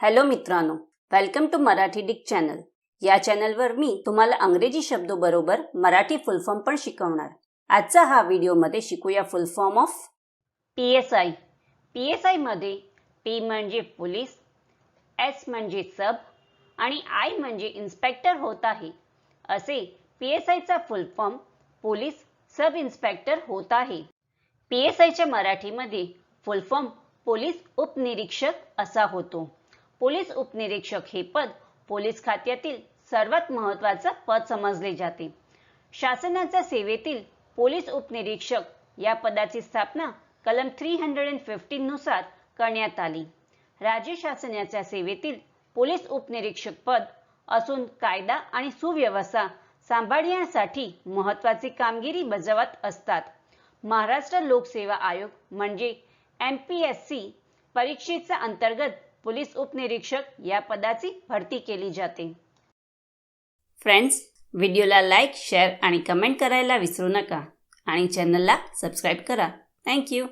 Hello मित्रांनो welcome to Marathi डिक channel या चॅनलवर मी तुम्हाला अंग्रेजी शब्दोबरोबर मराठी फुल फॉर्म पण शिकवणार. आजचा हा व्हिडिओमध्ये शिकूया full form of P S I P S आयमध्ये पी म्हणजे पोलीस एस म्हणजे सब आणि आय म्हणजे इन्स्पेक्टर होत आहे. असे पी एस आयचा full form police sub inspector होत आहे. पी एस आयच्या मराठीमध्ये फुल फॉर्म पोलीस उपनिरीक्षक असा होतो. पोलीस उपनिरीक्षक हे पद पोलीस खात्यातील सर्वात महत्वाचं पद समजले जाते. शासनाच्या सेवेतील पोलीस उपनिरीक्षक या पदाची स्थापना कलम थ्री हंड्रेड अँड फिफ्टीन नुसार करण्यात आली. राज्य शासनाच्या सेवेतील पोलीस उपनिरीक्षक पद असून कायदा आणि सुव्यवस्था सांभाळण्यासाठी महत्वाची कामगिरी बजावत असतात. महाराष्ट्र लोकसेवा आयोग म्हणजे एम पी एस सी परीक्षेच्या अंतर्गत पोलीस उपनिरीक्षक या पदाची भरती केली जाते. फ्रेंड्स व्हिडिओला लाईक शेअर आणि कमेंट करायला विसरू नका. आणि चॅनलला सबस्क्राईब करा. थँक्यू